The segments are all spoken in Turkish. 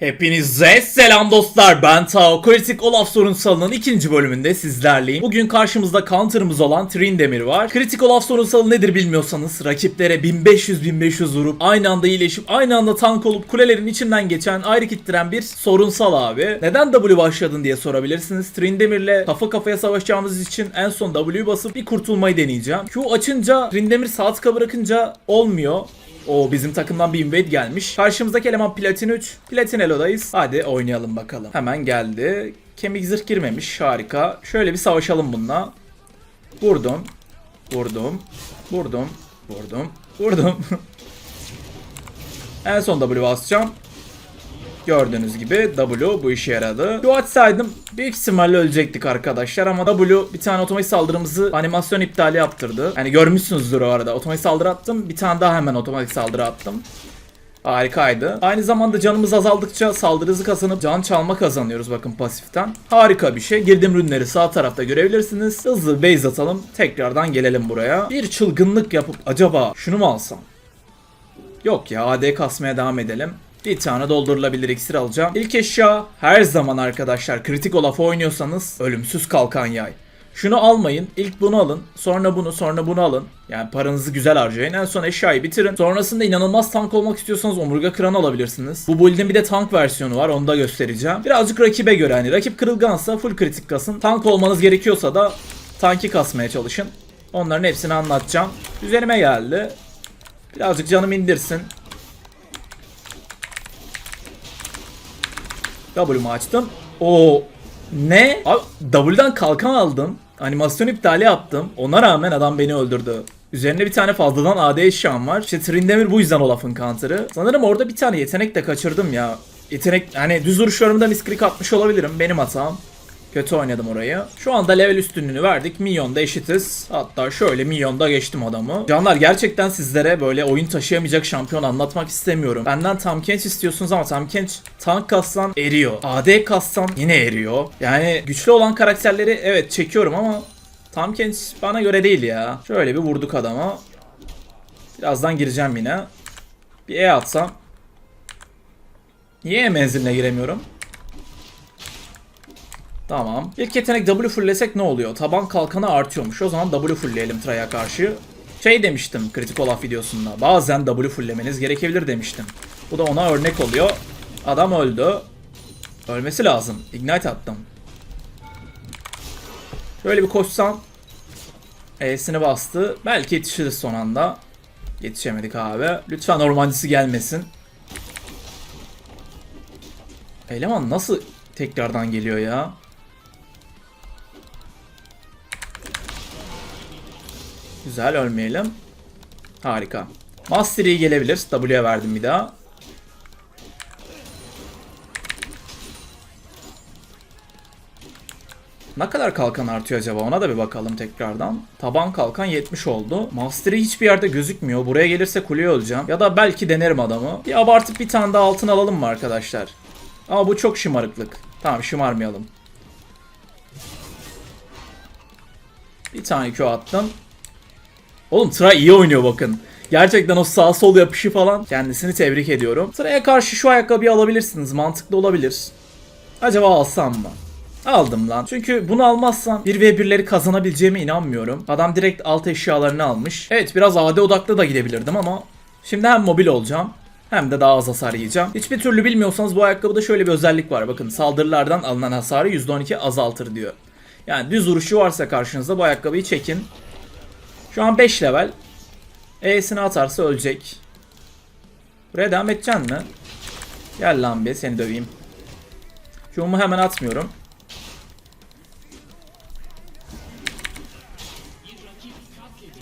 Hepinize selam dostlar ben Tao. Kritik Olaf sorunsalının ikinci bölümünde sizlerleyim. Bugün karşımızda counter'ımız olan Trindemir var. Kritik Olaf sorunsalı nedir bilmiyorsanız rakiplere 1500-1500 vurup aynı anda iyileşip aynı anda tank olup kulelerin içinden geçen ayrı kittiren bir sorunsal abi. Neden W başladın diye sorabilirsiniz. Trindemir'le kafa kafaya savaşacağımız için en son W basıp bir kurtulmayı deneyeceğim. Q açınca Trindemir sağ tıka bırakınca olmuyor. O bizim takımdan bir invade gelmiş. Karşımızdaki eleman Platin 3. Platin Elo'dayız. Hadi oynayalım bakalım. Hemen geldi. Kemik zırh girmemiş. Harika. Şöyle bir savaşalım bununla. Vurdum. Vurdum. Vurdum. Vurdum. Vurdum. en son W basacağım. Gördüğünüz gibi W bu işe yaradı. Q açsaydım büyük ihtimalle ölecektik arkadaşlar ama W bir tane otomatik saldırımızı animasyon iptali yaptırdı. Yani görmüşsünüzdür o arada. Otomatik saldırı attım. Bir tane daha hemen otomatik saldırı attım. Harikaydı. Aynı zamanda canımız azaldıkça saldırı hızı kazanıp can çalma kazanıyoruz bakın pasiften. Harika bir şey. Girdim ürünleri sağ tarafta görebilirsiniz. Hızlı base atalım. Tekrardan gelelim buraya. Bir çılgınlık yapıp acaba şunu mu alsam? Yok ya AD kasmaya devam edelim. Bir tane doldurulabilir iksir alacağım. İlk eşya her zaman arkadaşlar kritik olaf oynuyorsanız ölümsüz kalkan yay. Şunu almayın. İlk bunu alın. Sonra bunu sonra bunu alın. Yani paranızı güzel harcayın. En son eşyayı bitirin. Sonrasında inanılmaz tank olmak istiyorsanız omurga kıran alabilirsiniz. Bu build'in bir de tank versiyonu var. Onu da göstereceğim. Birazcık rakibe göre hani. Rakip kırılgansa full kritik kasın. Tank olmanız gerekiyorsa da tanki kasmaya çalışın. Onların hepsini anlatacağım. Üzerime geldi. Birazcık canım indirsin. W'mu açtım. O ne? Abi W'dan kalkan aldım. Animasyon iptali yaptım. Ona rağmen adam beni öldürdü. Üzerine bir tane fazladan AD eşyam var. İşte Trindemir bu yüzden Olaf'ın counter'ı. Sanırım orada bir tane yetenek de kaçırdım ya. Yetenek hani düz vuruşlarımda misklik atmış olabilirim. Benim hatam. Kötü oynadım orayı. Şu anda level üstünlüğünü verdik. Milyonda eşitiz. Hatta şöyle milyonda geçtim adamı. Canlar gerçekten sizlere böyle oyun taşıyamayacak şampiyon anlatmak istemiyorum. Benden Tam Kench istiyorsunuz ama Tam Kench tank kassan eriyor. AD kassan yine eriyor. Yani güçlü olan karakterleri evet çekiyorum ama Tam Kench bana göre değil ya. Şöyle bir vurduk adama. Birazdan gireceğim yine. Bir E atsam. Niye E menziline giremiyorum? Tamam. İlk yetenek W fulllesek ne oluyor? Taban kalkanı artıyormuş. O zaman W fullleyelim Traya karşı. Şey demiştim kritik Olaf videosunda. Bazen W fulllemeniz gerekebilir demiştim. Bu da ona örnek oluyor. Adam öldü. Ölmesi lazım. Ignite attım. Şöyle bir koşsam. E'sini bastı. Belki yetişiriz son anda. Yetişemedik abi. Lütfen ormancısı gelmesin. Eleman nasıl tekrardan geliyor ya? Güzel ölmeyelim. Harika. Master iyi gelebilir. W'ye verdim bir daha. Ne kadar kalkan artıyor acaba ona da bir bakalım tekrardan. Taban kalkan 70 oldu. Mastery hiçbir yerde gözükmüyor. Buraya gelirse kuleye öleceğim. Ya da belki denerim adamı. Bir abartıp bir tane daha altın alalım mı arkadaşlar? Ama bu çok şımarıklık. Tamam şımarmayalım. Bir tane Q attım. Oğlum Tra iyi oynuyor bakın. Gerçekten o sağ sol yapışı falan kendisini tebrik ediyorum. Tra'ya karşı şu ayakkabıyı alabilirsiniz. Mantıklı olabilir. Acaba alsam mı? Aldım lan. Çünkü bunu almazsam 1v1'leri kazanabileceğime inanmıyorum. Adam direkt alt eşyalarını almış. Evet biraz AD odaklı da gidebilirdim ama şimdi hem mobil olacağım hem de daha az hasar yiyeceğim. Hiçbir türlü bilmiyorsanız bu ayakkabıda şöyle bir özellik var. Bakın saldırılardan alınan hasarı %12 azaltır diyor. Yani düz vuruşu varsa karşınızda bu ayakkabıyı çekin. Şu an 5 level. E'sini atarsa ölecek. Buraya devam edeceksin mi? Gel lan bir seni döveyim. Q'mu hemen atmıyorum.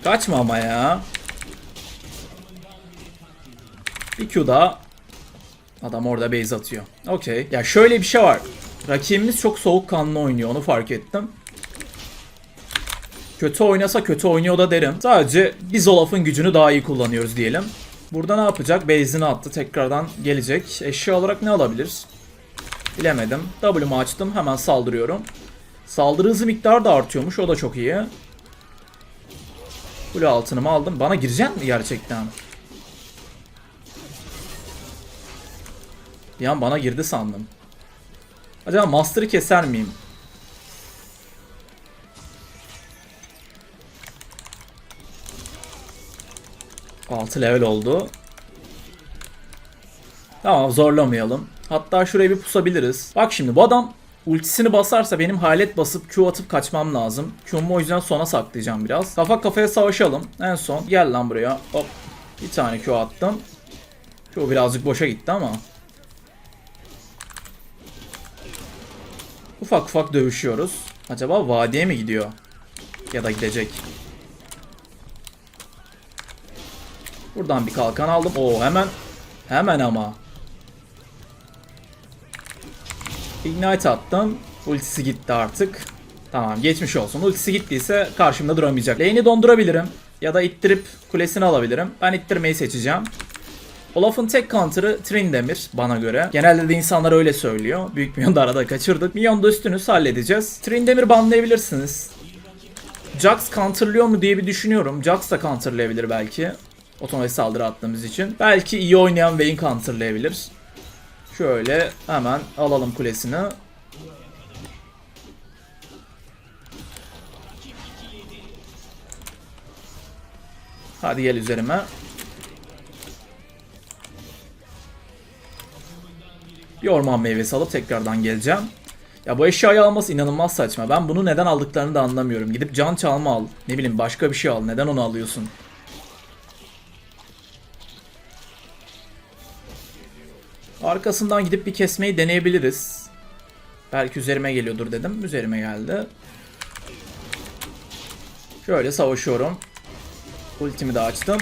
Kaçma ama ya. Bir Q daha. Adam orada base atıyor. Okey. Ya şöyle bir şey var. Rakibimiz çok soğukkanlı oynuyor onu fark ettim. Kötü oynasa kötü oynuyor da derim. Sadece biz Olaf'ın gücünü daha iyi kullanıyoruz diyelim. Burada ne yapacak? Base'ini attı. Tekrardan gelecek. Eşya olarak ne alabilir? Bilemedim. W'mu açtım. Hemen saldırıyorum. Saldırı hızı miktarı da artıyormuş. O da çok iyi. Kule altınımı aldım. Bana girecek mi gerçekten? Bir an bana girdi sandım. Acaba Master'ı keser miyim? Altı level oldu. Tamam zorlamayalım. Hatta şuraya bir pusabiliriz. Bak şimdi bu adam ultisini basarsa benim halet basıp Q atıp kaçmam lazım. Q'mu o yüzden sona saklayacağım biraz. Kafa kafaya savaşalım. En son gel lan buraya. Hop. Bir tane Q attım. Q birazcık boşa gitti ama. Ufak ufak dövüşüyoruz. Acaba vadiye mi gidiyor? Ya da gidecek. Buradan bir kalkan aldım. Oo hemen hemen ama. Ignite attım. Ultisi gitti artık. Tamam geçmiş olsun. Ultisi gittiyse karşımda duramayacak. Lane'i dondurabilirim. Ya da ittirip kulesini alabilirim. Ben ittirmeyi seçeceğim. Olaf'ın tek counter'ı Trindamir bana göre. Genelde de insanlar öyle söylüyor. Büyük Minyon'u da arada kaçırdık. Minyon'da üstünüz halledeceğiz. Trindamir banlayabilirsiniz. Jax counterlıyor mu diye bir düşünüyorum. Jax da counterlayabilir belki. Otomatik saldırı attığımız için. Belki iyi oynayan Vayne counterlayabilir. Şöyle hemen alalım kulesini. Hadi gel üzerime. Bir orman meyvesi alıp tekrardan geleceğim. Ya bu eşyayı alması inanılmaz saçma. Ben bunu neden aldıklarını da anlamıyorum. Gidip can çalma al. Ne bileyim başka bir şey al. Neden onu alıyorsun? Arkasından gidip bir kesmeyi deneyebiliriz. Belki üzerime geliyordur dedim. Üzerime geldi. Şöyle savaşıyorum. Ultimi de açtım.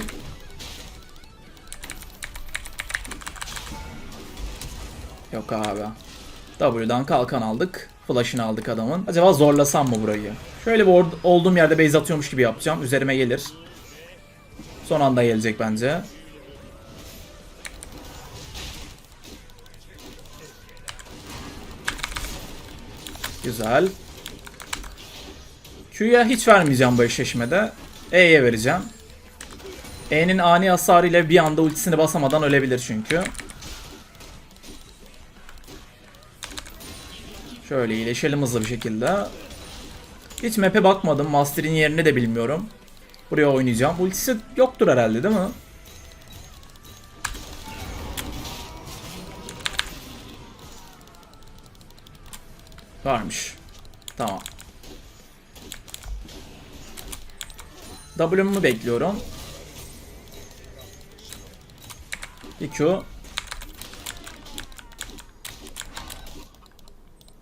Yok abi. W'dan kalkan aldık. Flash'ını aldık adamın. Acaba zorlasam mı burayı? Şöyle bir olduğum yerde base atıyormuş gibi yapacağım. Üzerime gelir. Son anda gelecek bence. Güzel. Q'ya hiç vermeyeceğim bu eşleşmede. E'ye vereceğim. E'nin ani hasarıyla bir anda ultisini basamadan ölebilir çünkü. Şöyle iyileşelim hızlı bir şekilde. Hiç map'e bakmadım. Master'in yerini de bilmiyorum. Buraya oynayacağım. Ultisi yoktur herhalde değil mi? Varmış. Tamam. W'mu bekliyorum. Bir.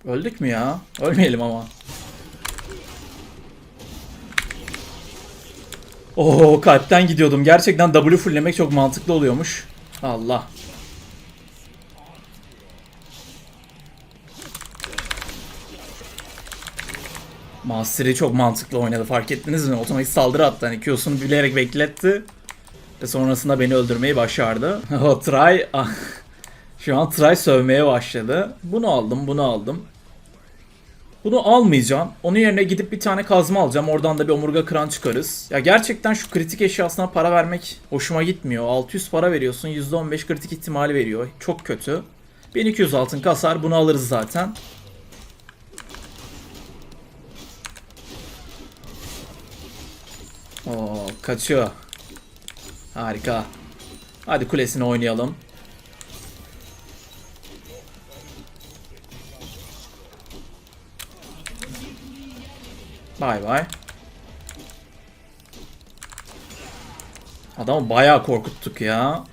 Öldük mü ya? Ölmeyelim ama. Oo kalpten gidiyordum. Gerçekten W fulllemek çok mantıklı oluyormuş. Allah. Master'i çok mantıklı oynadı fark ettiniz mi? Otomatik saldırı attı. Hani Q'sunu bilerek bekletti. Ve sonrasında beni öldürmeyi başardı. o try... ah. Şu an try sövmeye başladı. Bunu aldım, bunu aldım. Bunu almayacağım. Onun yerine gidip bir tane kazma alacağım. Oradan da bir omurga kıran çıkarız. Ya gerçekten şu kritik eşyasına para vermek hoşuma gitmiyor. 600 para veriyorsun. %15 kritik ihtimali veriyor. Çok kötü. 1200 altın kasar. Bunu alırız zaten. Oo, kaçıyor. Harika. Hadi kulesini oynayalım. Bay bay. Adamı bayağı korkuttuk ya.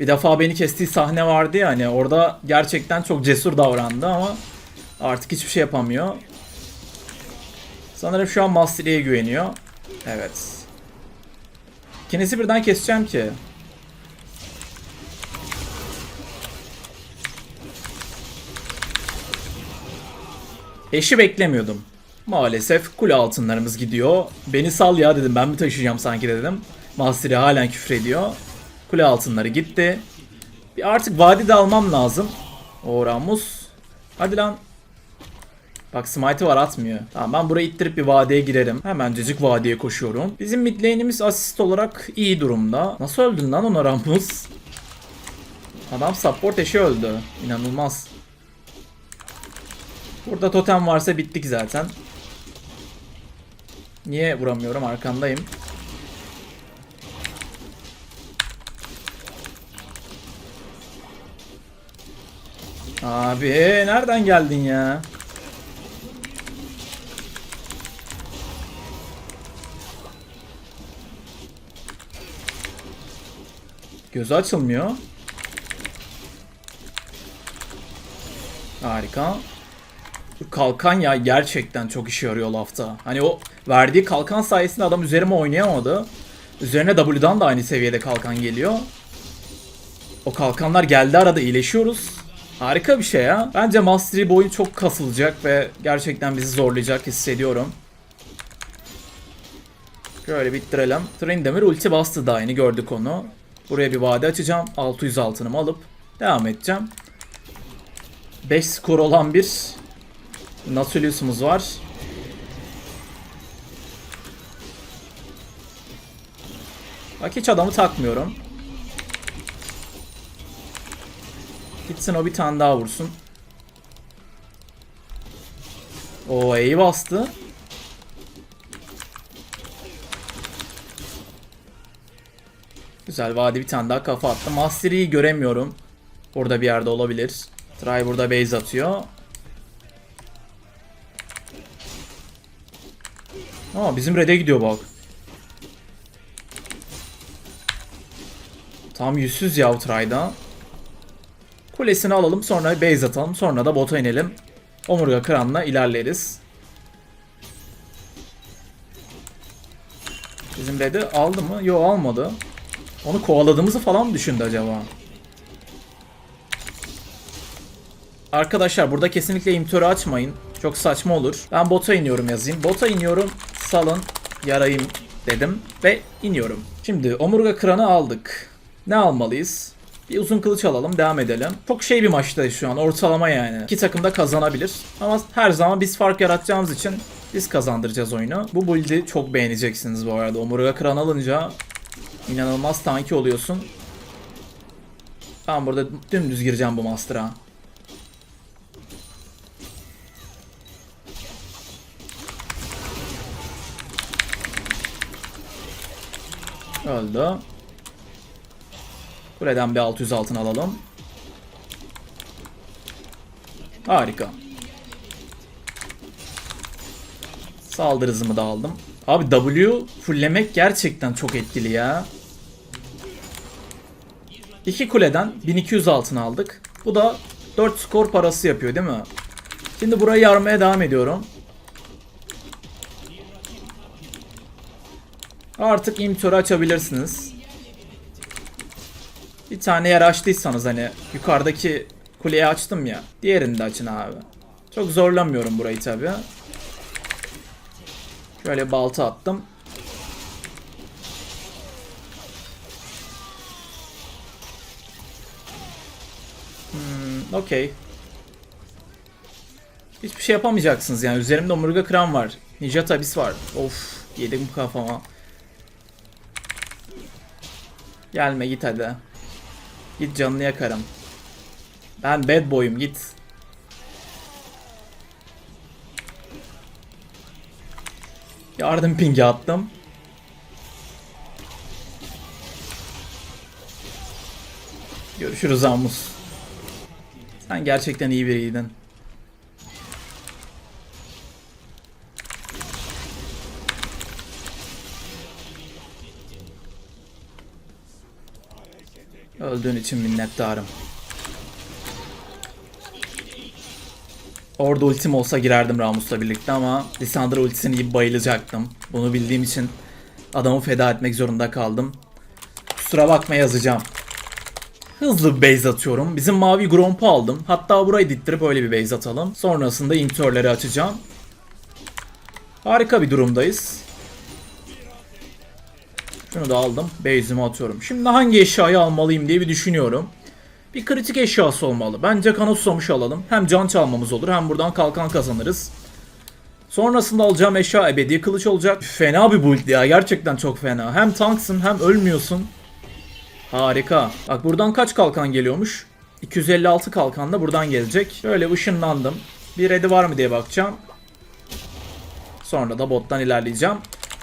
Bir defa beni kestiği sahne vardı ya hani orada gerçekten çok cesur davrandı ama artık hiçbir şey yapamıyor. Sanırım şu an Mastery'e güveniyor. Evet. İkinizi birden keseceğim ki. Eşi beklemiyordum. Maalesef kule altınlarımız gidiyor. Beni sal ya dedim ben mi taşıyacağım sanki dedim. Master'i halen küfrediyor. Kule altınları gitti. Bir artık vadi de almam lazım. O. Hadi lan. Bak smite'ı var atmıyor. Tamam ben burayı ittirip bir vadiye girerim. Hemencecik vadiye koşuyorum. Bizim mid lane'imiz asist olarak iyi durumda. Nasıl öldün lan ona Ramus? Adam support eşi öldü. İnanılmaz. Burada totem varsa bittik zaten. Niye vuramıyorum? Arkandayım. Abi nereden geldin ya? Gözü açılmıyor. Harika. Kalkan ya gerçekten çok işe yarıyor lafta. Hani o verdiği kalkan sayesinde adam üzerime oynayamadı. Üzerine W'dan da aynı seviyede kalkan geliyor. O kalkanlar geldi arada iyileşiyoruz. Harika bir şey ya. Bence Mastery bu oyun çok kasılacak ve gerçekten bizi zorlayacak hissediyorum. Şöyle bittirelim. Trindamir ulti bastı da aynı gördük onu. Buraya bir vade açacağım. 600 altınımı alıp devam edeceğim. 5 skor olan bir Nautilus'umuz var. Bak hiç adamı takmıyorum. Gitsin o bir tane daha vursun. O E'yi bastı. Güzel vadi bir tane daha kafa attı. Mastery'yi göremiyorum. Burada bir yerde olabilir. Try burada base atıyor. Aa bizim red'e gidiyor bak. Tam yüzsüz ya Try'da. Kulesini alalım sonra base atalım sonra da bota inelim. Omurga kıranla ilerleriz. Bizim red'i aldı mı? Yo almadı. Onu kovaladığımızı falan mı düşündü acaba? Arkadaşlar burada kesinlikle imtörü açmayın. Çok saçma olur. Ben bota iniyorum yazayım. Bota iniyorum. Salın. Yarayım dedim. Ve iniyorum. Şimdi omurga kıranı aldık. Ne almalıyız? Bir uzun kılıç alalım. Devam edelim. Çok şey bir maçtayız şu an. Ortalama yani. İki takım da kazanabilir. Ama her zaman biz fark yaratacağımız için biz kazandıracağız oyunu. Bu build'i çok beğeneceksiniz bu arada. Omurga kıran alınca inanılmaz tanki oluyorsun. Ben burada dümdüz gireceğim bu master'a. Öldü. Kuleden bir 600 altın alalım. Harika. Saldırı hızımı da aldım. Abi W fulllemek gerçekten çok etkili ya. İki kuleden 1200 altın aldık. Bu da 4 skor parası yapıyor değil mi? Şimdi burayı yarmaya devam ediyorum. Artık imtörü açabilirsiniz. Bir tane yer açtıysanız hani yukarıdaki kuleyi açtım ya. Diğerini de açın abi. Çok zorlamıyorum burayı tabi. Şöyle balta attım. Hmm, okey. Hiçbir şey yapamayacaksınız yani. Üzerimde omurga kıran var. Ninja tabis var. Of yedim kafama. Gelme git hadi. Git canını yakarım. Ben bad boy'um git. Yardım pingi attım. Görüşürüz Amus. Sen gerçekten iyi biriydin. Öldüğün için minnettarım. Orada ultim olsa girerdim Ramus'la birlikte ama Lissandra ultisini yiyip bayılacaktım. Bunu bildiğim için adamı feda etmek zorunda kaldım. Kusura bakma yazacağım. Hızlı bir base atıyorum. Bizim mavi Gromp'u aldım. Hatta burayı dittirip öyle bir base atalım. Sonrasında intörleri açacağım. Harika bir durumdayız. Şunu da aldım. Base'imi atıyorum. Şimdi hangi eşyayı almalıyım diye bir düşünüyorum. Bir kritik eşyası olmalı. Bence kana susamış alalım. Hem can çalmamız olur hem buradan kalkan kazanırız. Sonrasında alacağım eşya ebedi kılıç olacak. Fena bir build ya. Gerçekten çok fena. Hem tanksın hem ölmüyorsun. Harika. Bak buradan kaç kalkan geliyormuş? 256 kalkan da buradan gelecek. Şöyle ışınlandım. Bir redi var mı diye bakacağım. Sonra da bottan ilerleyeceğim.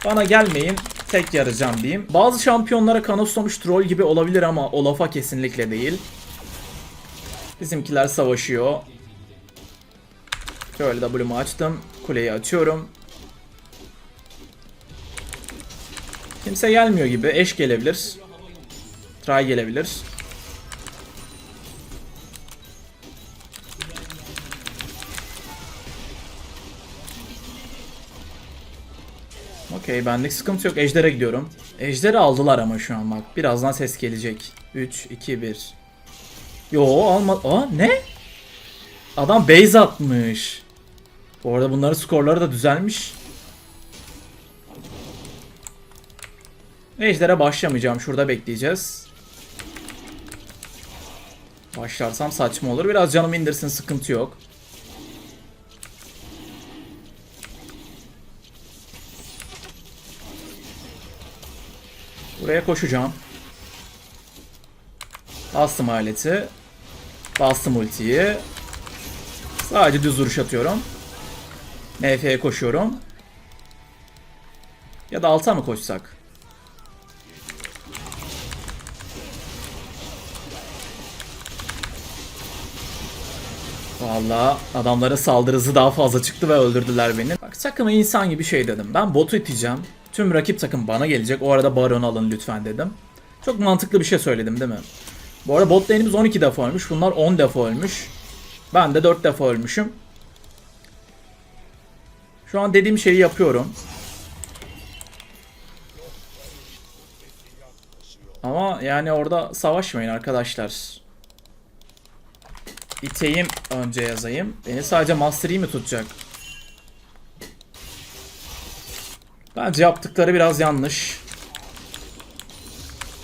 Bana gelmeyin. Tek yarayacağım diyeyim. Bazı şampiyonlara kanıtlamış troll gibi olabilir ama Olaf'a kesinlikle değil. Bizimkiler savaşıyor. Şöyle W'mu açtım. Kuleyi açıyorum. Kimse gelmiyor gibi. Eş gelebilir. Try gelebilir. Okey benlik sıkıntı yok. Ejder'e gidiyorum. Ejder'i aldılar ama şu an bak. Birazdan ses gelecek. 3, 2, 1. Yo alma... Aa ne? Adam base atmış. Bu arada bunların skorları da düzelmiş. Ejder'e başlamayacağım. Şurada bekleyeceğiz. Başlarsam saçma olur. Biraz canımı indirsin sıkıntı yok. Buraya koşacağım. Bastım aleti. Bastım ultiyi. Sadece düz vuruş atıyorum. MF'ye koşuyorum. Ya da alta mı koşsak? Vallahi adamların saldırı daha fazla çıktı ve öldürdüler beni. Bak takıma insan gibi şey dedim. Ben botu iteceğim. Tüm rakip takım bana gelecek. O arada Baron alın lütfen dedim. Çok mantıklı bir şey söyledim değil mi? Bu arada bot lane'imiz 12 defa ölmüş. Bunlar 10 defa ölmüş. Ben de 4 defa ölmüşüm. Şu an dediğim şeyi yapıyorum. Ama yani orada savaşmayın arkadaşlar. İteyim önce yazayım. Beni sadece Master Yi mi tutacak? Bence yaptıkları biraz yanlış.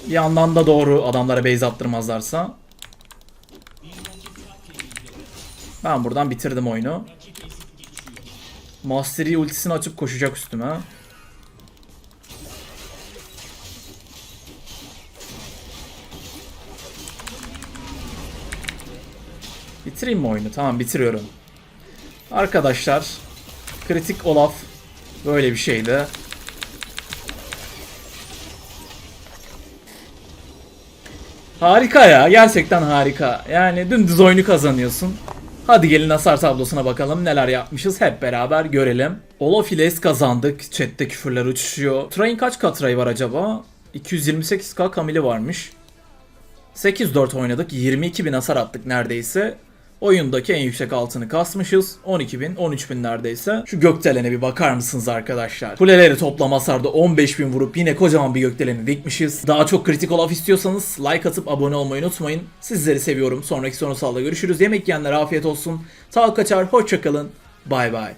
Bir yandan da doğru adamlara base attırmazlarsa. Ben buradan bitirdim oyunu. Master Yi ultisini açıp koşacak üstüme. Bitireyim mi oyunu? Tamam bitiriyorum. Arkadaşlar kritik Olaf böyle bir şeydi. Harika ya gerçekten harika. Yani dümdüz oyunu kazanıyorsun. Hadi gelin hasar tablosuna bakalım neler yapmışız hep beraber görelim. Olaf ile es kazandık. Chat'te küfürler uçuşuyor. Tray'in kaç katray var acaba? 228k kamili varmış. 8-4 oynadık. 22 bin hasar attık neredeyse. Oyundaki en yüksek altını kasmışız. 12 bin, 13 bin neredeyse. Şu gökdelene bir bakar mısınız arkadaşlar? Kuleleri toplam hasarda 15 bin vurup yine kocaman bir gökdeleni dikmişiz. Daha çok kritik olaf istiyorsanız like atıp abone olmayı unutmayın. Sizleri seviyorum. Sonraki sorusalda görüşürüz. Yemek yiyenlere afiyet olsun. Sağ kaçar, hoşçakalın. Bay bay.